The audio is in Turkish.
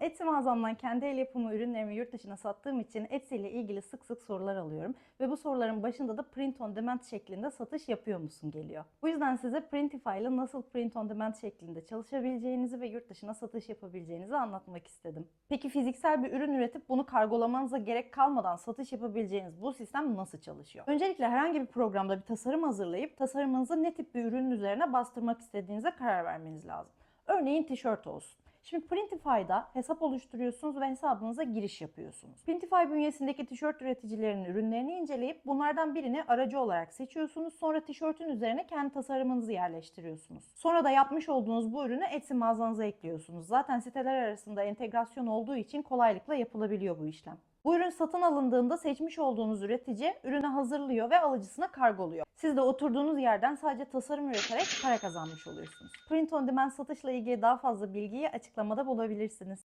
Etsy mağazamdan kendi el yapımı ürünlerimi yurt dışına sattığım için Etsy ile ilgili sık sık sorular alıyorum. Ve bu soruların başında da print on demand şeklinde satış yapıyor musun geliyor. Bu yüzden size Printify ile nasıl print on demand şeklinde çalışabileceğinizi ve yurt dışına satış yapabileceğinizi anlatmak istedim. Peki fiziksel bir ürün üretip bunu kargolamanıza gerek kalmadan satış yapabileceğiniz bu sistem nasıl çalışıyor? Öncelikle herhangi bir programda bir tasarım hazırlayıp tasarımınızı ne tip bir ürünün üzerine bastırmak istediğinize karar vermeniz lazım. Örneğin tişört olsun. Şimdi Printify'da hesap oluşturuyorsunuz ve hesabınıza giriş yapıyorsunuz. Printify bünyesindeki tişört üreticilerinin ürünlerini inceleyip bunlardan birini aracı olarak seçiyorsunuz. Sonra tişörtün üzerine kendi tasarımınızı yerleştiriyorsunuz. Sonra da yapmış olduğunuz bu ürünü Etsy mağazanıza ekliyorsunuz. Zaten siteler arasında entegrasyon olduğu için kolaylıkla yapılabiliyor bu işlem. Bu ürün satın alındığında seçmiş olduğunuz üretici ürünü hazırlıyor ve alıcısına kargoluyor. Siz de oturduğunuz yerden sadece tasarım üreterek para kazanmış oluyorsunuz. Print on demand satışla ilgili daha fazla bilgiyi açıklamada bulabilirsiniz.